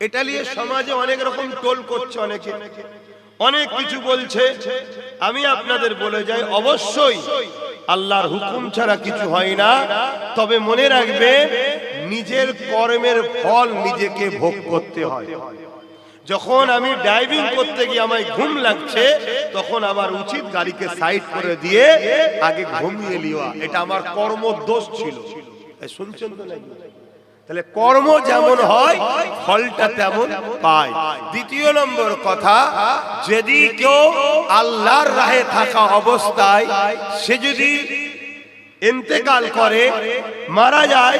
এটা নিয়ে সমাজে অনেক রকম টোল করছে অনেকে। অনেক কিছু বলছে। আমি আপনাদের বলে যাই, অবশ্যই আল্লাহর হুকুম ছাড়া কিছু হয় না। তবে মনে রাখবে, নিজের কর্মের ফল নিজেকে ভোগ করতে হয়। যখন আমি ড্রাইভিং করতে গিয়ে আমায় ঘুম লাগছে, তখন আমার উচিত গাড়িকে সাইড করে দিয়ে আগে ঘুমিয়ে লিওয়া এটা আমার কর্মদোষ ছিল। শুনছেন তো তাহলে কর্ম যেমন হয়, ফলটা তেমন পায়। দ্বিতীয় নম্বর কথা, যদি কেউ আল্লাহর রাহে থাকা অবস্থায় সে যদি ইন্তেকাল করে, মারা যায়,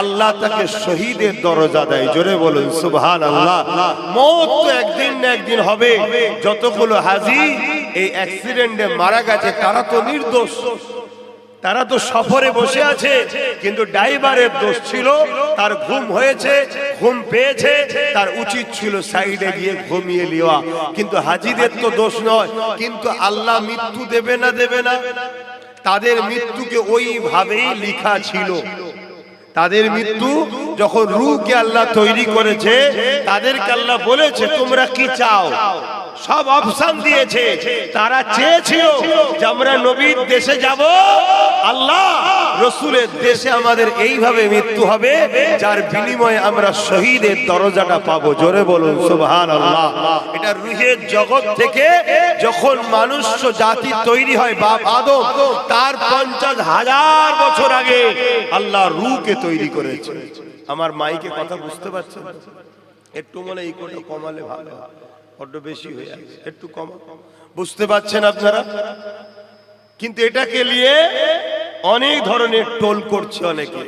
আল্লাহ তাকে শহীদের দরজা দেয়। জোরে বলুন সুবহান আল্লাহ মত তো একদিন না একদিন হবে। যতগুলো হাজি এই অ্যাক্সিডেন্টে মারা গেছে, তারা তো নির্দোষ। তারা তো সফরে বসে আছে কিন্তু ড্রাইভারের দোষ ছিল তার ঘুম হয়েছে ঘুম পেয়েছে তার উচিত ছিল সাইডে গিয়ে ঘুমিয়ে লিওয়া কিন্তু হাজিদের তো দোষ নয় কিন্তু আল্লাহ মৃত্যু দেবে না দেবে না তাদের মৃত্যুকে ওইভাবেই লিখা ছিল। তাদের মৃত্যু যখন রুকে আল্লাহ তৈরি করেছে তাদেরকে আল্লাহ বলেছে তোমরা কি চাও? সব অপশন দিয়েছে। তারা চেয়েছিল যে আমরা নবীর দেশে যাব। আল্লাহ রসুলের দেশে আমাদের এইভাবে মৃত্যু হবে, যার বিনিময়ে আমরা শহীদের দরজাটা পাবো। জোরে বলুন সুবহান আল্লাহ এটা রুহের জগৎ থেকে যখন মানুষ জাতি তৈরি হয়, বাপ আদম, তার পঞ্চাশ হাজার বছর আগে আল্লাহ রুকে তৈরি করেছে। আমার মাইকে কথা বুঝতে পারছেন? একটু মনে এই কোটা কমালে ভালো হয়। বড্ড বেশি হয়ে যাচ্ছে একটু কম। বুঝতে পারছেন আপনারা? কিন্তু এটাকে নিয়ে অনেক ধরনের টোল করছে অনেকে।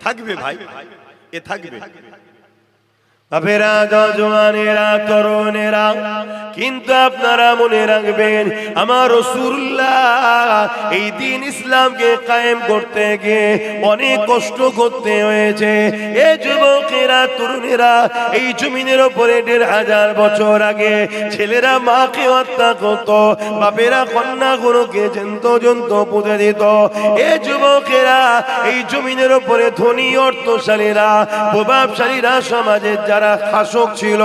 থাকবে ভাই, এ থাকবে। তরুণেরা, কিন্তু আপনারা মনে রাখবেন, আমার রসুল্লাহ এই দিন ইসলামকে কায়েম করতে গিয়ে অনেক কষ্ট করতে হয়েছে। এ যুবকেরা, তরুণেরা, এই জমিনের ওপরে দেড় হাজার বছর আগে ছেলেরা মাকে হত্যা করত, বাপেরা কন্যা গুলোকে জন্ত জন্ত পুঁতে দিত। এ যুবকেরা, এই জমিনের ওপরে ধনী অর্থশালীরা, প্রভাবশালীরা সমাজের যারা শাসক ছিল,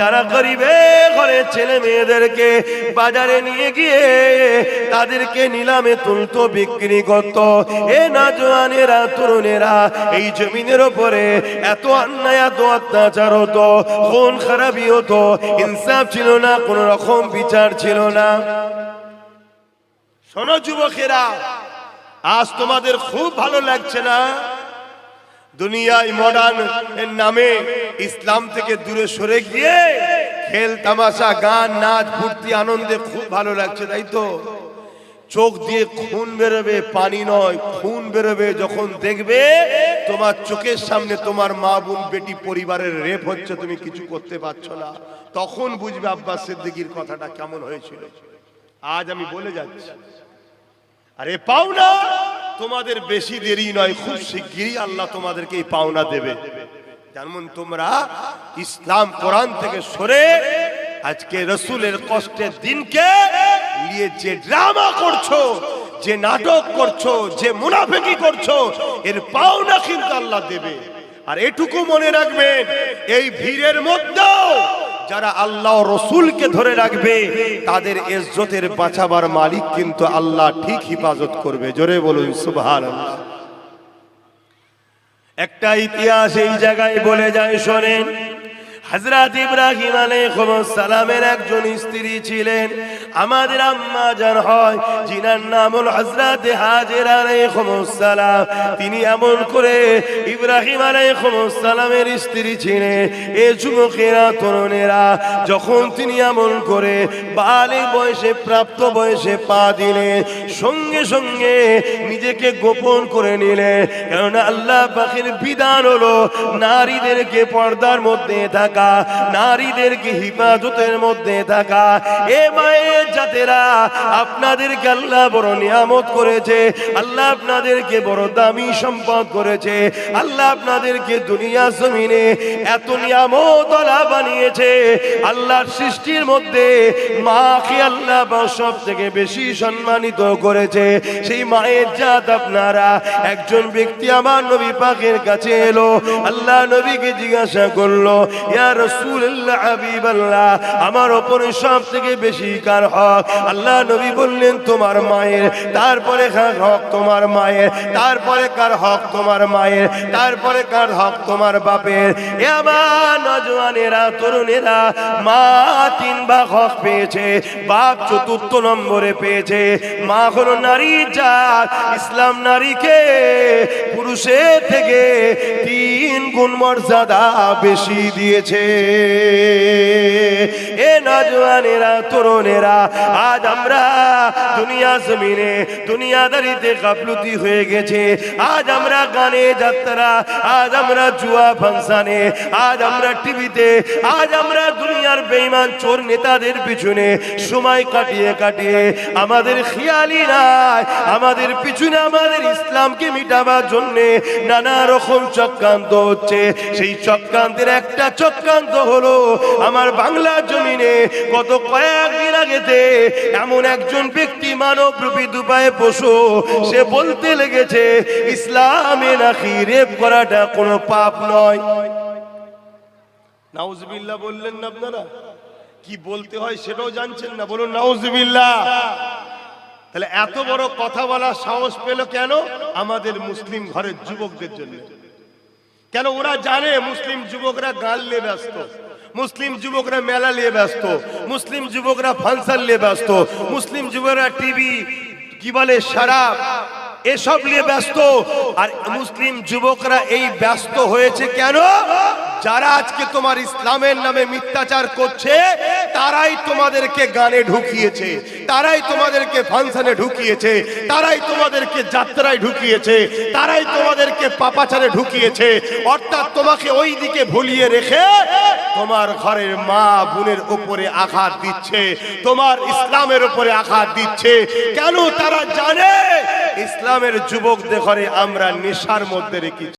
তারা গরিবে ঘরে ছেলে মেয়েদেরকে বাজারে নিয়ে গিয়ে তাদেরকে নিলামে তুলতো, বিক্রি করত। এ না জোয়ানেরা, তরুণেরা, এই জমিনের ওপরে এত অন্যায়, এত অত্যাচার হতো, খুন খারাপি হতো, ইনসাফ ছিল না, কোন রকম বিচার ছিল না। শোনো যুবকেরা, আজ তোমাদের খুব ভালো লাগছে না? দুনিয়ায় মডার্ন এর নামে ইসলাম থেকে দূরে সরে গিয়ে খেল, তামাশা, গান, নাচ, ফুর্তি, আনন্দে খুব ভালো লাগছে, তাই তো? চোখ দিয়ে খুন বেরোবে, পানি নয়, খুন বেরোবে, যখন দেখবে তোমার চোখের সামনে তোমার মা বোন, বেটি পরিবারের রেপ হচ্ছে, তুমি কিছু করতে পারছ না। তখন বুঝবে আব্বাস সিদ্দিকির কথাটা কেমন হয়েছিল। আজ আমি বলে যাচ্ছি। আরে পাওনা! তোমাদের বেশি দেরি নয়, খুব শিগগিরই আল্লাহ তোমাদেরকে এই পাওনা দেবে। যেমন তোমরা ইসলাম কোরআন থেকে সরে আজকে রসুলের কষ্টের দিনকে নিয়ে যে ড্রামা করছ, যে নাটক করছ, যে মুনাফেকি করছ, এর পাওনা কিন্তু আল্লাহ দেবে। আর এটুকু মনে রাখবেন, এই ভিড়ের মধ্যেও যারা আল্লাহ রসুলকে ধরে রাখবে, তাদের ইজ্জতের বাঁচাবার মালিক কিন্তু আল্লাহ ঠিক হিফাজত করবে। জোরে বলুন সুভান একটা ইতিহাস এই জায়গায় বলে যায়, শোনেন হজরত ইব্রাহিম সালামের একজন স্ত্রী ছিলেন। আমাদের আম্মা জান হয়, যিনার নাম হল হজরত হাজির সালাম। তিনি এমন করে ইব্রাহিম সালামের স্ত্রী ছিলেন। এ যুবকেরা, তরুণেরা, যখন তিনি এমন করে বালে বয়সে, প্রাপ্ত বয়সে পা দিলেন সঙ্গে সঙ্গে নিজেকে গোপন করে নিলেন কেননা আল্লাহ পাখির বিধান হলো নারীদেরকে পর্দার মধ্যে থাকা নারীদেরকে হিফাজতের মধ্যে থাকা, এ মায়ের জাতেরা আপনাদেরকে আল্লাহ বড় নিয়ামত করেছে, আল্লাহ আপনাদেরকে বড় দামি সম্পদ করেছে, আল্লাহ আপনাদেরকে দুনিয়া জমিনে এত নিয়ামত আল্লাহ বানিয়েছে, আল্লাহর সৃষ্টির মধ্যে মাকে আল্লাহ সব থেকে বেশি সম্মানিত করেছে, সেই মায়ের জাত আপনারা, একজন ব্যক্তি আমার নবী পাকের কাছে এলো, আল্লাহ নবীকে জিজ্ঞাসা করল, ইয়া তারপরে কার হক? তোমার মায়ের। তারপরে কার হক? তোমার মায়ের। তারপরে কার হক? তোমার বাপের। নজওয়ানেরা, তরুণেরা, মা তিন হক পেয়েছে, বাপ চতুর্থ নম্বরে পেয়েছে। মা হলো নারী জাত, ইসলাম নারীকে পুরুষের থেকে তিন গুণ মর্যাদা বেশি দিয়েছে। এ নজওয়ানেরা, তরুণেরা, আজ আমরা দুনিয়া জমিনে দুনিয়াদারিতে গাফলুতি হয়ে গেছে। আজ আমরা গানে যাত্রা, আজ আমরা জুয়া ফাংশনে, আজ আমরা টিভিতে, আজ আমরা দুনিয়ার বেইমান চোর নেতাদের পিছনে সময় কাটিয়ে কাটিয়ে আমাদের খেয়ালি নাই, আমাদের পিছনে আমাদের ইসলামকে মিটাবার জন্যে নানা রকম চক্রান্ত হচ্ছে। সেই চক্রান্তের একটা চক্রান্ত হলো আমার বাংলা জমিনে গত কয়েকদিন আগেতে এমন একজন ব্যক্তি মানব রূপী দুপায়ে পশু, সে বলতে লেগেছে, ইসলামে নাকি রেপ করাটা কোনো পাপ নয়। নাউজবিল্লাহ বললেন না আপনারা? কি বলতে হয় সেটাও জানছেন না, বলুন নাউজবিল্লাহ। তাহলে এত বড় কথা বলার সাহস পেল কেন? আমাদের মুসলিম ঘরের যুবকদের জন্য। কেন ওরা জানে মুসলিম যুবকরা গাল নিয়ে ব্যস্ত? মুসলিম যুবকরা মেলা নিয়ে ব্যস্ত, মুসলিম যুবকরা ফাংশন নিয়ে ব্যস্ত, মুসলিম যুবকরা টিভি কি বলে, শারাব, এসব নিয়ে ব্যস্ত। আর মুসলিম যুবকরা এই ব্যস্ত হয়েছে কেন? যারা আজকে তোমার ইসলামের নামে মিথ্যাচার করছে, তারাই তোমাদেরকে গানে ঢুকিয়েছে, তারাই তোমাদেরকে ফাংশনে ঢুকিয়েছে, তারাই তোমাদেরকে যাত্রায় ঢুকিয়েছে, তারাই তোমাদেরকে পাপাচারে ঢুকিয়েছে। অর্থাৎ তোমাকে ওই দিকে ভুলিয়ে রেখে তোমার ঘরের মা বোনের উপরে আঘাত দিচ্ছে, তোমার ইসলামের উপরে আঘাত দিচ্ছে। কেন তারা জানে? ইসলামের যুবকদের ঘরে আমরা নেশার মধ্যে রেখেছি।